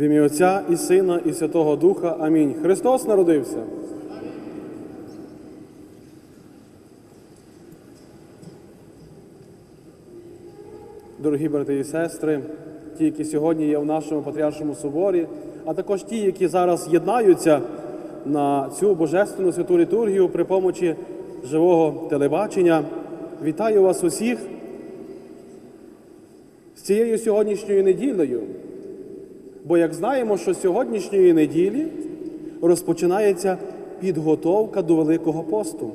В ім'я Отця і Сина, і Святого Духа. Амінь. Христос народився. Дорогі брати і сестри, ті, які сьогодні є в нашому Патріаршому соборі, а також ті, які зараз єднаються на цю божественну святу літургію при помочі живого телебачення. Вітаю вас усіх з цією сьогоднішньою неділею. Бо як знаємо, що сьогоднішньої неділі розпочинається підготовка до Великого посту.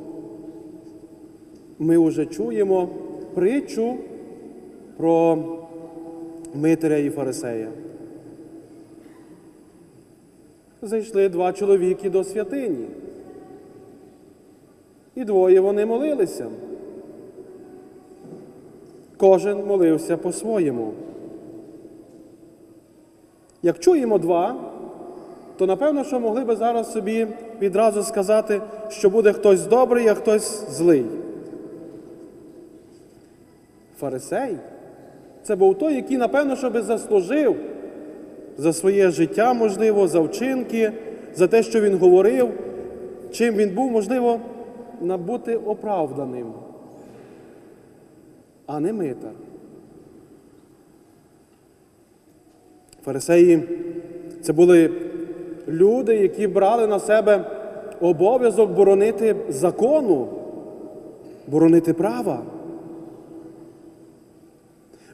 Ми вже чуємо притчу про Митеря і Фарисея. Зайшли два чоловіки до святині. І двоє вони молилися. Кожен молився по-своєму. Як чуємо два, то напевно, що могли би зараз собі відразу сказати, що буде хтось добрий, а хтось злий. Фарисей це був той, який, напевно, що би заслужив за своє життя, можливо, за вчинки, за те, що він говорив, чим він був, можливо, набути оправданим, а не митар. Фарисеї це були люди, які брали на себе обов'язок боронити закону, боронити права.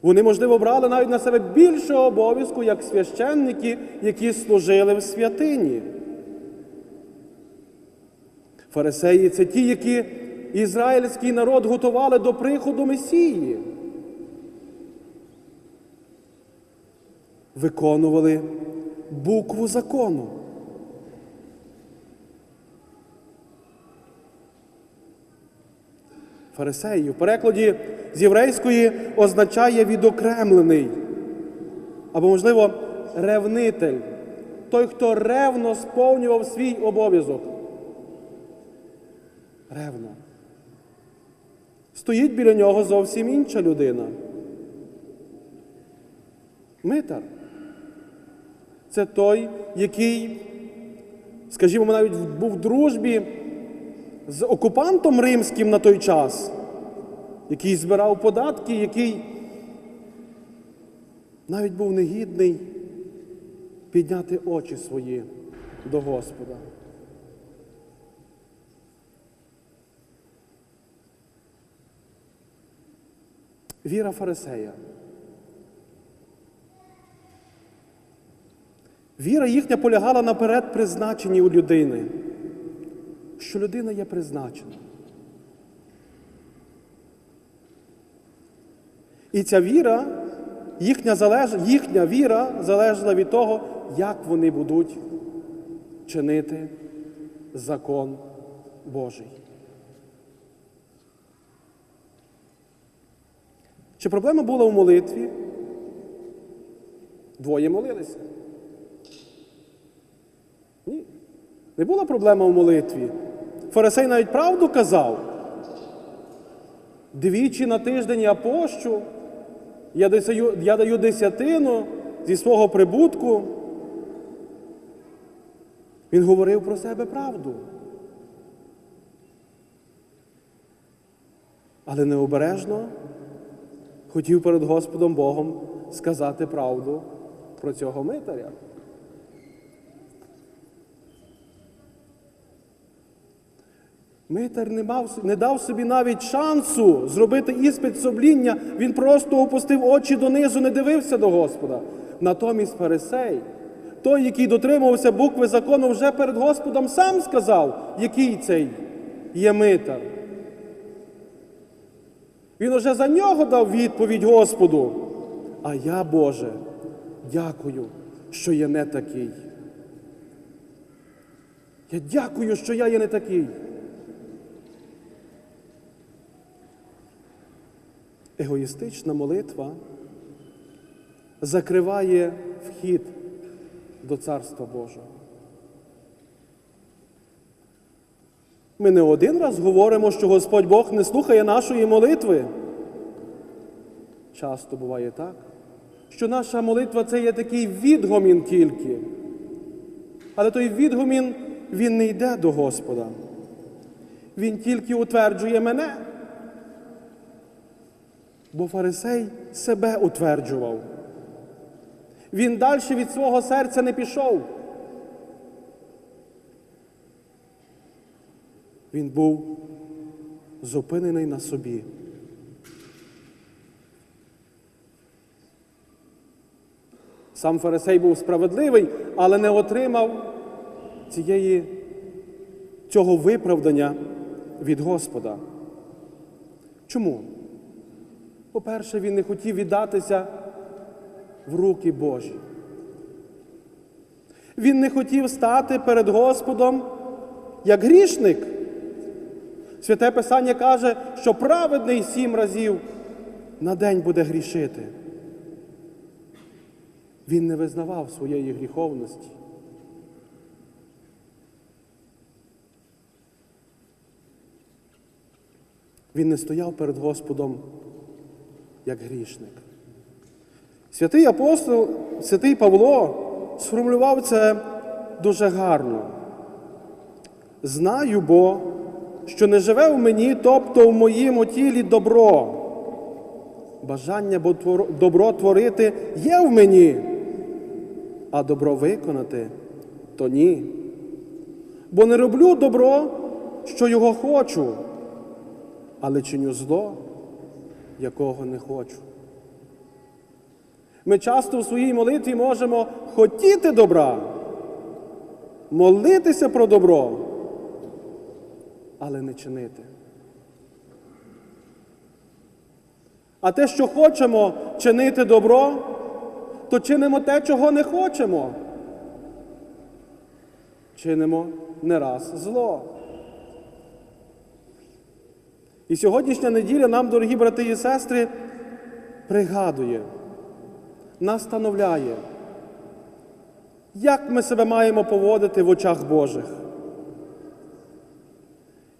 Вони, можливо, брали навіть на себе більше обов'язку, як священники, які служили в святині. Фарисеї це ті, які ізраїльський народ готували до приходу Месії. Виконували букву закону. Фарисеї в перекладі з єврейської означає відокремлений, або, можливо, ревнитель, той, хто ревно сповнював свій обов'язок. Ревно. Стоїть біля нього зовсім інша людина. Митар. Це той, який, скажімо, навіть був в дружбі з окупантом римським на той час, який збирав податки, який навіть був негідний підняти очі свої до Господа. Віра Фарисея. Віра їхня полягала наперед призначенні у людини, що людина є призначена. І ця віра, їхня, залеж... їхня віра залежала від того, як вони будуть чинити закон Божий. Чи проблема була у молитві? Двоє молилися. Ні. Не була проблема у молитві. Фарисей навіть правду казав. Двічі на тиждень я пощу, я даю, я даю десятину зі свого прибутку. Він говорив про себе правду. Але необережно хотів перед Господом Богом сказати правду про цього митаря. Митар не, мав, не дав собі навіть шансу зробити іспит сумління, він просто опустив очі донизу, не дивився до Господа. Натомість Фарисей, той, який дотримувався букви закону, вже перед Господом сам сказав, який цей є митар. Він уже за нього дав відповідь Господу. А я, Боже, дякую, що я не такий. Я дякую, що я є не такий. Егоїстична молитва закриває вхід до Царства Божого. Ми не один раз говоримо, що Господь Бог не слухає нашої молитви. Часто буває так, що наша молитва це є такий відгомін тільки. Але той відгомін, він не йде до Господа. Він тільки утверджує мене. Бо фарисей себе утверджував. Він далі від свого серця не пішов. Він був зупинений на собі. Сам фарисей був справедливий, але не отримав цієї, цього виправдання від Господа. Чому? По-перше, він не хотів віддатися в руки Божі. Він не хотів стати перед Господом як грішник. Святе Писання каже, що праведний сім разів на день буде грішити. Він не визнавав своєї гріховності. Він не стояв перед Господом як грішник. Святий апостол, святий Павло сформулював це дуже гарно. Знаю бо, що не живе в мені, тобто в моєму тілі добро. Бажання добро творити є в мені, а добро виконати то ні. Бо не роблю добро, що його хочу, але чиню зло, якого не хочу. Ми часто в своїй молитві можемо хотіти добра, молитися про добро, але не чинити. А те, що хочемо чинити добро, то чинимо те, чого не хочемо. Чинимо не раз зло. І сьогоднішня неділя нам, дорогі брати і сестри, пригадує, настановляє, як ми себе маємо поводити в очах Божих.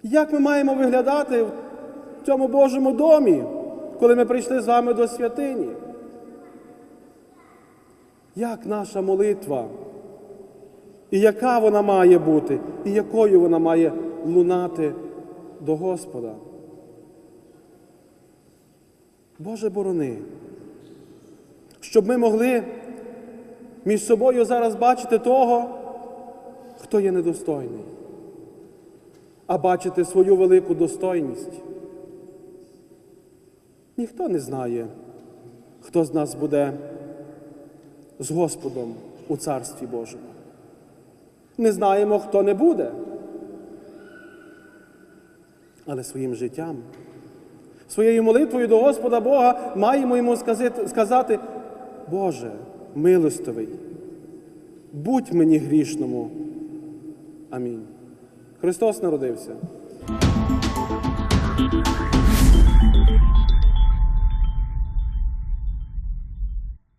Як ми маємо виглядати в цьому Божому домі, коли ми прийшли з вами до святині? Як наша молитва? І яка вона має бути, і якою вона має лунати до Господа? Боже борони, щоб ми могли між собою зараз бачити того, хто є недостойний, а бачити свою велику достойність. Ніхто не знає, хто з нас буде з Господом у Царстві Божому. Не знаємо, хто не буде. Але своїм життям, своєю молитвою до Господа Бога маємо йому сказати, Боже, милостивий, будь мені грішному. Амінь. Христос народився.